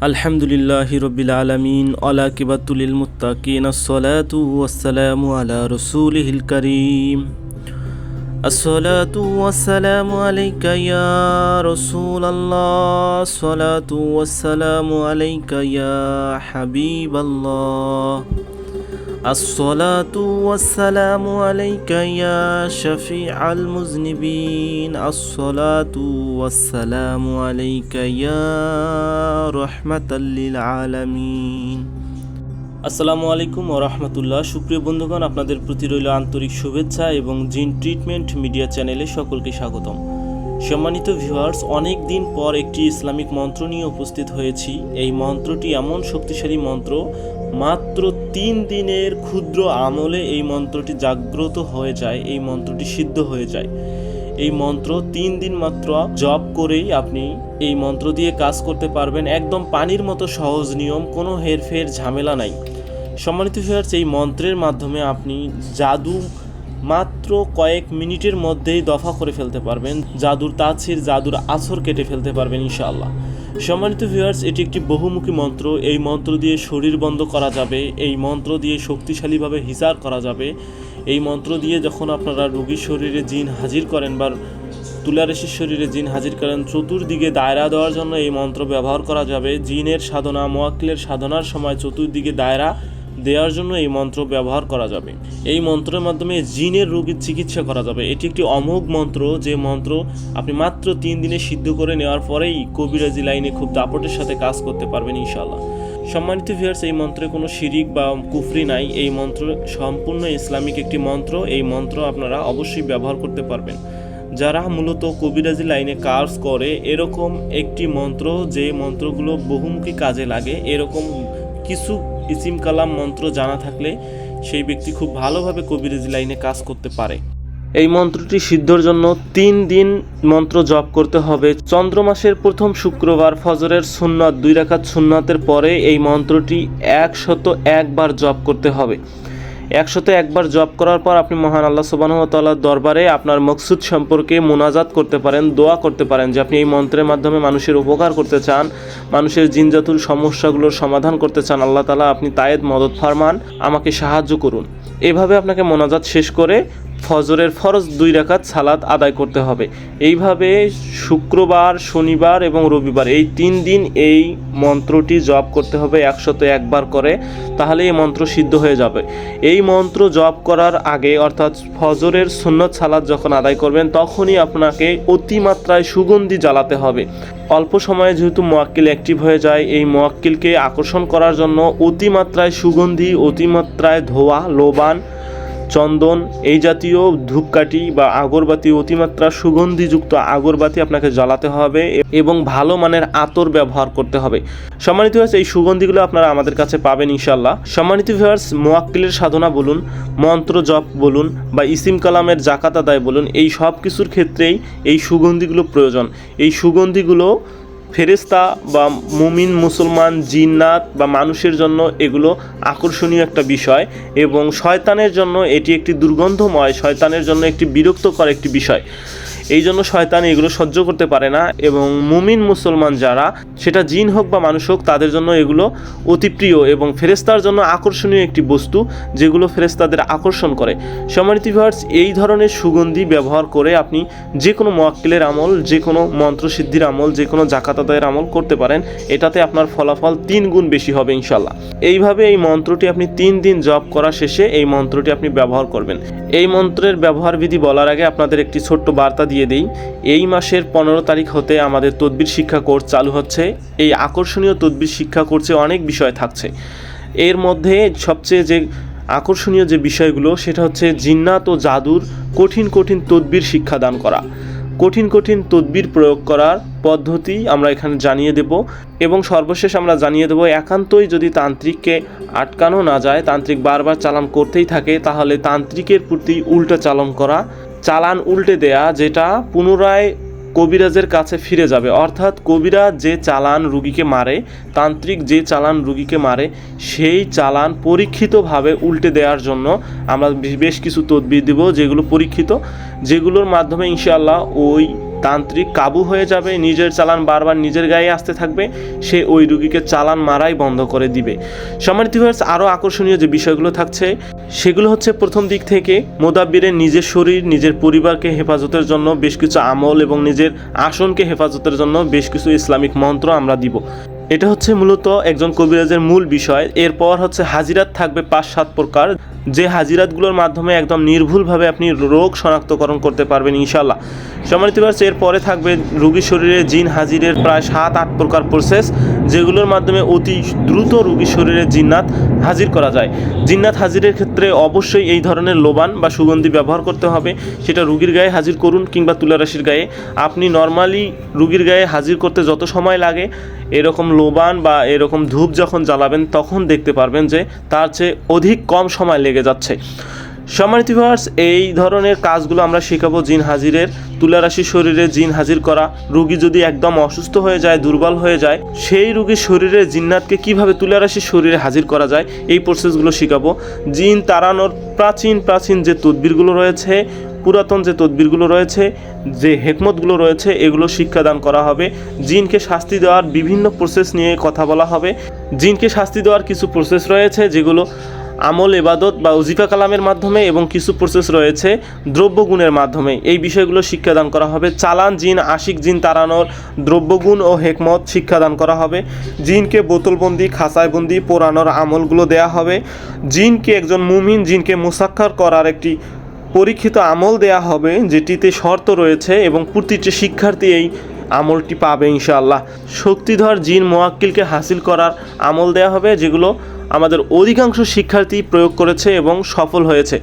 আলহামদুলিল্লাহ রবিল আলমিন আলা কিবাতুলিল মুত্তাকিন আসসালাতু ওয়াসসালামু আলা রসুলিহিল করিম আসসালাতু ওয়াসসালামু আলাইকা ইয়া রাসূলাল্লাহ আসসালাতু ওয়াসসালামু আলাইকা ইয়া হাবিবাল্লাহ الصلاة والسلام عليك يا شفيع المذنبين الصلاة والسلام عليك يا رحمة للعالمين আসসালামু আলাইকুম ও রহমতুল্লাহ সুপ্রিয় বন্ধুগণ আপনাদের প্রতি রইল আন্তরিক শুভেচ্ছা এবং জিন ট্রিটমেন্ট মিডিয়া চ্যানেলে সকলকে স্বাগতম সম্মানিত ভিউয়ার্স অনেক দিন পর একটি ইসলামিক মন্ত্র নিয়ে উপস্থিত হয়েছি এই মন্ত্রটি এমন শক্তিশালী মন্ত্র মাত্র তিন দিনের ক্ষুদ্র আমলে এই মন্ত্রটি জাগ্রত হয়ে যায়, এই মন্ত্রটি সিদ্ধ হয়ে যায়। এই মন্ত্র তিন দিন মাত্র জপ করেই আপনি এই মন্ত্র দিয়ে কাজ করতে পারবেন। একদম পানির মতো সহজ নিয়ম, কোনো হেরফের, ঝামেলা নাই। সম্মানিত ভিউয়ার্স এই মন্ত্রের মাধ্যমে আপনি জাদু মাত্র কয়েক মিনিটের মধ্যেই দফা করে ফেলতে পারবেন। জাদুর তাছির জাদুর আছর কেটে ফেলতে পারবেন, ইনশাআল্লাহ। সম্মানিত ভিউয়ার্স এটি একটি বহুমুখী মন্ত্র। এই মন্ত্র দিয়ে শরীর বন্ধ করা যাবে, এই মন্ত্র দিয়ে শক্তিশালীভাবে হিসার করা যাবে। এই মন্ত্র দিয়ে যখন আপনারা রোগীর শরীরে জিন হাজির করেন বা তুলারেশির শরীরে জিন হাজির করেন, চতুর্দিকে দায়রা দেওয়ার জন্য এই মন্ত্র ব্যবহার করা যাবে। জিনের সাধনা, মোয়াক্কিলের সাধনার সময় চতুর্দিকে দায়রা দেওয়ার জন্য এই মন্ত্র ব্যবহার করা যাবে। এই মন্ত্রের মাধ্যমে জিনের রোগীর চিকিৎসা করা যাবে। এটি একটি অমোঘ মন্ত্র, যে মন্ত্র আপনি মাত্র তিন দিনে সিদ্ধ করে নেওয়ার পরেই কবিরাজি লাইনে খুব দাপটের সাথে কাজ করতে পারবেন ইনশাল্লাহ সম্মানিত ভিউয়ার্স এই মন্ত্রে কোনো শিরিক বা কুফরি নাই। এই মন্ত্র সম্পূর্ণ ইসলামিক একটি মন্ত্র। এই মন্ত্র আপনারা অবশ্যই ব্যবহার করতে পারবেন। যারা মূলত কবিরাজি লাইনে কাজ করে, এরকম একটি মন্ত্র, যে মন্ত্রগুলো বহুমুখী কাজে লাগে, এরকম কিছু ইসিম কালাম মন্ত্র জানা থাকলে সেই ব্যক্তি খুব ভালোভাবে কবিরাজি লাইনে কাজ করতে পারে। এই মন্ত্রটি সিদ্ধর জন্য তিন দিন মন্ত্র জপ করতে হবে। চন্দ্র মাসের প্রথম শুক্রবার ফজরের সুন্নাত, দুই রাকাত সুন্নাতের পরে এই মন্ত্রটি একশত একবার জপ করতে হবে। একশত একবার জপ করার পর আপনি মহান আল্লাহ সুবাহতাল্লার দরবারে আপনার মকসুদ সম্পর্কে মোনাজাত করতে পারেন, দোয়া করতে পারেন যে আপনি এই মন্ত্রের মাধ্যমে মানুষের উপকার করতে চান, মানুষের জিনজাতুর সমস্যাগুলোর সমাধান করতে চান। আল্লাহ তালা আপনি তায়েদ মদত ফারমান, আমাকে সাহায্য করুন। এভাবে আপনাকে মোনাজাত শেষ করে ফজরের ফরজ দুই রাকাত সালাত আদায় করতে হবে। এইভাবে শুক্রবার, শনিবার এবং রবিবার এই তিন দিন এই মন্ত্রটি জপ করতে হবে একশত একবার করে, তাহলে এই মন্ত্র সিদ্ধ হয়ে যাবে। এই মন্ত্র জপ করার আগে অর্থাৎ ফজরের সুন্নত সালাত যখন আদায় করবেন, তখনই আপনাকে অতিমাত্রায় সুগন্ধি জ্বালাতে হবে। অল্প সময়ে যেহেতু মোয়াক্কিল অ্যাক্টিভ হয়ে যায়, এই মোয়াক্কিলকে আকর্ষণ করার জন্য অতিমাত্রায় সুগন্ধি, অতিমাত্রায় ধোয়া, লোবান চন্দন, এই জাতীয় ধূপকাঠি বা আগরবাতি অতিমাত্রা সুগন্ধিযুক্ত আগরবাতি আপনাকে জ্বালাতে হবে এবং ভালো মানের আতর ব্যবহার করতে হবে। সম্মানিত ভিউয়ার্স এই সুগন্ধিগুলো আপনারা আমাদের কাছে পাবেন ইনশাল্লাহ সম্মানিত ভিউয়ার্স মোয়াক্কিলের সাধনা বলুন, মন্ত্র জপ বলুন বা ইসিম কালামের জাকাত আদায় বলুন, এই সব কিছুর ক্ষেত্রেই এই সুগন্ধিগুলো প্রয়োজন। এই সুগন্ধিগুলো ফেরেস্তা বা মুমিন, মুসলমান, জিন্নাত বা মানুষের জন্য এগুলো আকর্ষণীয় একটা বিষয় এবং শয়তানের জন্য এটি একটি দুর্গন্ধময়, শয়তানের জন্য একটি বিরক্তকর একটি বিষয়। এই জন্য শয়তান এগুলো সহ্য করতে পারে না এবং মুমিন মুসলমান যারা, সেটা জিন হোক বা মানুষ হোক, তাদের জন্য এগুলো অতি প্রিয় এবং ফেরেস্তার জন্য আকর্ষণীয় একটি বস্তু যেগুলো ফেরেস্তাদের আকর্ষণ করে। সম্মানিত ভিউয়ার্স এই ধরনের সুগন্ধি ব্যবহার করে আপনি যে কোনো মোয়াক্কিলের আমল যে কোনো মন্ত্রসিদ্ধির আমল যে কোনো জাকাত আদায়ের আমল করতে পারেন, এটাতে আপনার ফলাফল তিন গুণ বেশি হবে ইনশাল্লাহ এইভাবে এই মন্ত্রটি আপনি তিন দিন জপ করা শেষে এই মন্ত্রটি আপনি ব্যবহার করবেন। এই মন্ত্রের ব্যবহার বিধি বলার আগে আপনাদের একটি ছোট্ট বার্তা দিয়ে দিই। এই মাসের পনেরো তারিখ হতে আমাদের তদবির শিক্ষা কোর্স চালু হচ্ছে। এই আকর্ষণীয় তদবির শিক্ষা কোর্সে অনেক বিষয় থাকছে। এর মধ্যে সবচেয়ে যে আকর্ষণীয় যে বিষয়গুলো, সেটা হচ্ছে জিন্নাত ও জাদুর কঠিন কঠিন তদবির শিক্ষাদান করা। কঠিন কঠিন তদবির প্রয়োগ করার পদ্ধতি আমরা এখানে জানিয়ে দেব এবং সর্বশেষ আমরা জানিয়ে দেব, একান্তই যদি তান্ত্রিককে আটকানো না যায়, তান্ত্রিক বারবার চালান করতেই থাকে, তাহলে তান্ত্রিকের প্রতি উল্টো চালন করা চালান উল্টে দেয়া যেটা পুনরায় কবিরাজের কাছে ফিরে যাবে। অর্থাৎ কবিরাজ যে চালান রুগীকে মারে, তান্ত্রিক যে চালান রুগীকে মারে, সেই চালান পরীক্ষিতভাবে উল্টে দেওয়ার জন্য আমরা বেশ কিছু তদবির দেব যেগুলো পরীক্ষিত, যেগুলোর মাধ্যমে ইনশাআল্লাহ ওই তান্ত্রিক কাবু হয়ে যাবে, নিজের চালান বারবার নিজের গায়ে আসতে থাকবে, সে ওই রুগীকে চালান মারাই বন্ধ করে দিবে। সম্মানিত ভিউয়ার্স আরও আকর্ষণীয় যে বিষয়গুলো থাকছে, সেগুলো হচ্ছে প্রথম দিক থেকে মোদাব্বিরের নিজের শরীর, নিজের পরিবারকে হেফাজতের জন্য বেশ কিছু আমল এবং নিজের আসনকে হেফাজতের জন্য বেশ কিছু ইসলামিক মন্ত্র আমরা দিব। এটা হচ্ছে মূলত একজন কবিরাজের মূল বিষয়। এরপর হচ্ছে হাজিরাত থাকবে পাঁচ, সাত প্রকার। যে হাজিরাতগুলোর মাধ্যমে একদম নির্ভুলভাবে আপনি রোগ শনাক্তকরণ করতে পারবেন ইনশাল্লাহ সম্মানিত ভার্স এরপরে থাকবে রুগীর শরীরে জিন হাজিরের প্রায় সাত, আট প্রকার প্রসেস যেগুলোর মাধ্যমে অতি দ্রুত রুগীর শরীরে জিন্নাত হাজির করা যায়। জিন্নাত হাজিরের ক্ষেত্রে অবশ্যই এই ধরনের লোবান বা সুগন্ধি ব্যবহার করতে হবে। সেটা রুগীর গায়ে হাজির করুন কিংবা তুলারাশির গায়ে। আপনি নর্মালি রুগীর গায়ে হাজির করতে যত সময় লাগে এরকম লোবান বা এরকম ধূপ যখন জ্বালাবেন, তখন দেখতে পারবেন যে তার চেয়ে অধিক কম সময় লেগে যাচ্ছে। সম্মানিত ভিউয়ার্স এই ধরনের কাজগুলো আমরা শেখাবো জিন হাজিরের। তুলারাশির শরীরে জিন হাজির করা, রুগী যদি একদম অসুস্থ হয়ে যায়, দুর্বল হয়ে যায়, সেই রুগীর শরীরে জিন্নাতকে কীভাবে তুলারাশির শরীরে হাজির করা যায়, এই প্রসেসগুলো শেখাবো। জিন তাড়ানোর প্রাচীন প্রাচীন যে তদবিরগুলো রয়েছে পুরাতন যে তদবিরগুলো রয়েছে, যে হেকমতগুলো রয়েছে, এগুলো শিক্ষাদান করা হবে। জিনকে শাস্তি দেওয়ার বিভিন্ন প্রসেস নিয়ে কথা বলা হবে। জিনকে শাস্তি দেওয়ার কিছু প্রসেস রয়েছে, যেগুলো আমল এবাদত বা উজিফা কালামের মাধ্যমে এবং কিছু প্রসেস রয়েছে দ্রব্যগুণের মাধ্যমে। এই বিষয়গুলো শিক্ষাদান করা হবে। চালান জিন, আশিক জিন তাড়ানোর দ্রব্যগুণ ও হেকমত শিক্ষাদান করা হবে। জিনকে বোতলবন্দি খাঁচায়বন্দি পোড়ানোর আমলগুলো দেয়া হবে। জিনকে একজন মুমিন, জিনকে মুসাক্ষার করার একটি পরীক্ষিত আমল দেয়া হবে, যেটিতে শর্ত রয়েছে এবং প্রতিটি শিক্ষার্থী এই আমলটি পাবে ইনশাআল্লাহ। শক্তিধর জিন মোয়াক্কিলকে হাসিল করার আমল দেয়া হবে, যেগুলো আমাদের অধিকাংশ শিক্ষার্থী প্রয়োগ করেছে এবং সফল হয়েছে।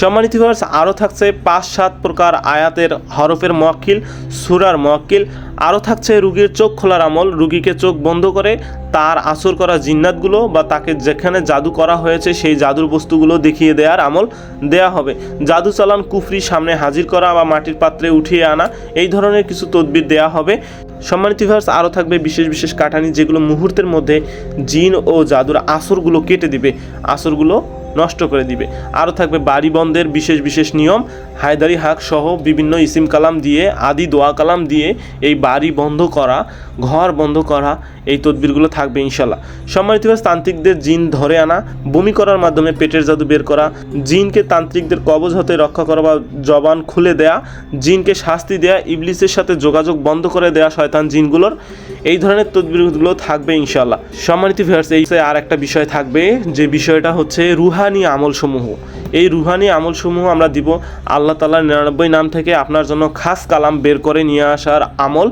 সম্মানিত আরও থাকছে পাঁচ সাত প্রকার আয়াতের হরফের মোয়াক্কিল, সুরার মোয়াক্কিল। আরও থাকছে রুগীর চোখ খোলার আমল। রুগীকে চোখ বন্ধ করে তার আসর করা জিন্নাতগুলো বা তাকে যেখানে জাদু করা হয়েছে সেই জাদুর বস্তুগুলো দেখিয়ে দেওয়ার আমল দেয়া হবে। জাদু চালান কুফরি সামনে হাজির করা বা মাটির পাত্রে উঠিয়ে আনা, এই ধরনের কিছু তদবির দেয়া হবে। সম্মানিত ভিউয়ার্স, আরও থাকবে বিশেষ বিশেষ কাটানি যেগুলো মুহূর্তের মধ্যে জিন ও জাদুর আসরগুলো কেটে দিবে। আসরগুলো নষ্ট করে দিবে। আরও থাকবে বাড়ি বন্ধের বিশেষ বিশেষ নিয়ম। হায়দারি হাক সহ বিভিন্ন ইসিম কালাম দিয়ে, আদি দোয়া কালাম দিয়ে এই বাড়ি বন্ধ করা, ঘর বন্ধ করা, এই তদবিরগুলো থাকবে ইনশাল্লাহ। সম্মানিত তান্ত্রিকদের জিন ধরে আনা, বমি করার মাধ্যমে পেটের জাদু বের করা, জিনকে তান্ত্রিকদের কবজ হতে রক্ষা করা বা জবান খুলে দেয়া, জিনকে শাস্তি দেয়া, ইবলিসের সাথে যোগাযোগ বন্ধ করে দেয়া শয়তান জিনগুলোর, এই ধরনের তদবিরগুলো থাকবে ইনশাল্লাহ। সম্মানিত ভিউয়ার্স, এই আর একটা বিষয় থাকবে, যে বিষয়টা হচ্ছে রুহানি আমলসমূহ। এই রুহানি আমলসমূহ আমরা দিব আল্লাহ তালার নিরানব্বই নাম থেকে আপনার জন্য খাস কালাম বের করে নিয়ে আসার আমল।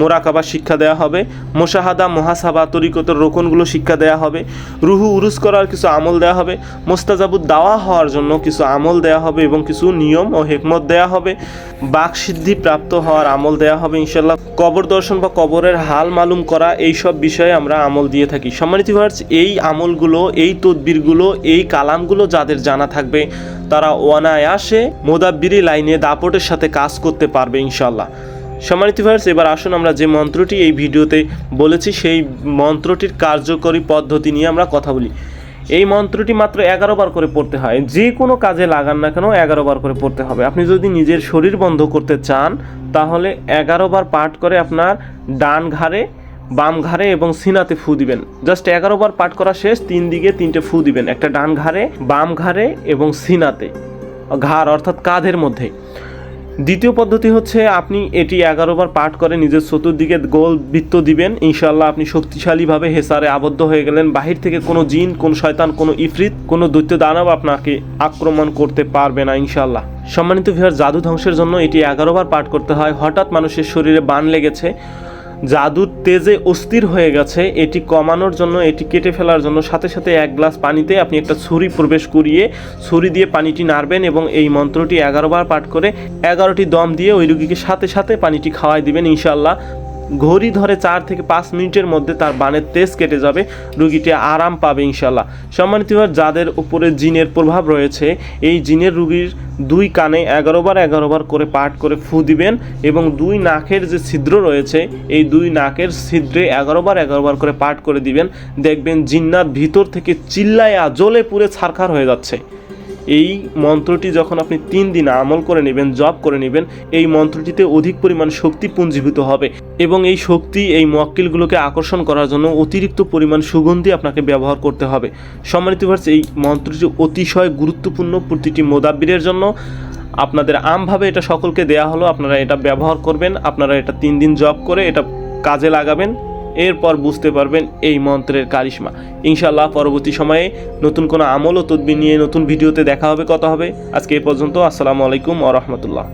মোরাকাবা শিক্ষা দেওয়া হবে, মোশাহাদা মহাসাবা তরিকতের রোকনগুলো শিক্ষা দেওয়া হবে, রুহু উরুস করার কিছু আমল দেওয়া হবে, মোস্তাজাবুদ দাওয়া হওয়ার জন্য কিছু আমল দেওয়া হবে এবং কিছু নিয়ম ও হেকমত দেওয়া হবে বাকসিদ্ধি প্রাপ্ত হওয়ার আমল দেওয়া হবে ইনশাল্লাহ কবর দর্শন বা কবরের হাল মালুম করা এই সব বিষয়ে আমরা আমল দিয়ে থাকি। সম্মানিত ভার্স এই আমলগুলো, এই তদবিরগুলো, এই কালামগুলো যাদের জানা থাকবে, তারা অনায়াসে মোদাব্বিরি লাইনে দাপটের সাথে কাজ করতে পারবে ইনশাল্লাহ সম্মানিত ভাইয়ার্স এবার আসুন আমরা যে মন্ত্রটি এই ভিডিওতে বলেছি, সেই মন্ত্রটির কার্যকরী পদ্ধতি নিয়ে আমরা কথা বলি। এই মন্ত্রটি মাত্র এগারো বার করে পড়তে হয়। যে কোনো কাজে লাগান না কেন এগারো বার করে পড়তে হবে। আপনি যদি নিজের শরীর বন্ধ করতে চান, তাহলে এগারো বার পাঠ করে আপনার ডান ঘাড়ে, বাম ঘাড়ে এবং সিনাতে ফু দিবেন। জাস্ট এগারো বার পাঠ করা শেষ, তিন দিকে তিনটে ফু দিবেন। একটা ডান ঘাড়ে, বাম ঘাড়ে এবং সিনাতে, ঘাড় অর্থাৎ কাঁধের মধ্যে। দ্বিতীয় পদ্ধতি হচ্ছে আপনি এটি এগারো বার পাঠ করে নিজের চতুর্দিকে গোল বৃত্ত দিবেন। ইনশাল্লাহ আপনি শক্তিশালীভাবে হেসারে আবদ্ধ হয়ে গেলেন। বাহির থেকে কোনো জিন, কোন শয়তান, কোনো ইফরিত, কোনো দৈত্য দানব আপনাকে আক্রমণ করতে পারবে না ইনশাল্লাহ সম্মানিত ভিহার জাদু ধ্বংসের জন্য এটি এগারোবার পাঠ করতে হয়। হঠাৎ মানুষের শরীরে বান লেগেছে। জাদুর তেজে অস্থির হয়ে গেছে। এটি কমানোর জন্য, এটি কেটে ফেলার জন্য। সাথে সাথে এক গ্লাস পানিতে আপনি একটা ছুরি প্রবেশ করিয়ে ছুরি দিয়ে পানিটি নাড়বেন এবং এই মন্ত্রটি এগারো বার পাঠ করে এগারোটি দম দিয়ে ওই রুগীকে সাথে সাথে পানিটি খাওয়াই দিবেন ইনশাল্লাহ ঘড়ি ধরে চার থেকে পাঁচ মিনিটের মধ্যে তার বানের তেজ কেটে যাবে। রুগীটি আরাম পাবে ইনশাল্লাহ সম্মানিত যাদের উপরে জিনের প্রভাব রয়েছে, এই জিনের রুগীর দুই কানে এগারো বার এগারো বার করে পাঠ করে ফু দিবেন এবং দুই নাকের যে ছিদ্র রয়েছে, এই দুই নাকের ছিদ্রে এগারো বার এগারো বার করে পাঠ করে দিবেন। দেখবেন জিন্নাত ভিতর থেকে চিল্লায়া জ্বলে পুড়ে ছারখার হয়ে যাচ্ছে। এই মন্ত্রটি যখন আপনি তিন দিন আমল করে নেবেন, জপ করে নেবেন, এই মন্ত্রটিতে অধিক পরিমাণ শক্তি পুঞ্জীভূত হবে এবং এই শক্তি, এই মক্কেলগুলোকে আকর্ষণ করার জন্য অতিরিক্ত পরিমাণ সুগন্ধি আপনাকে ব্যবহার করতে হবে। সম্মানিত ভার্স এই মন্ত্রটি অতিশয় গুরুত্বপূর্ণ প্রতিটি মোদাব্বিরের জন্য। আপনাদের আমভাবে এটা সকলকে দেয়া হলো, আপনারা এটা ব্যবহার করবেন, আপনারা এটা তিন দিন জব করে এটা কাজে লাগাবেন। এরপর বুঝতে পারবেন এই মন্ত্রের কারিশমা। ইনশাল্লাহ পরবর্তী সময়ে নতুন কোনো আমল ও তদবির নিয়ে নতুন ভিডিওতে দেখা হবে, কথা হবে। আজকে এই পর্যন্ত, আসসালামু আলাইকুম ও রহমতুল্লাহ।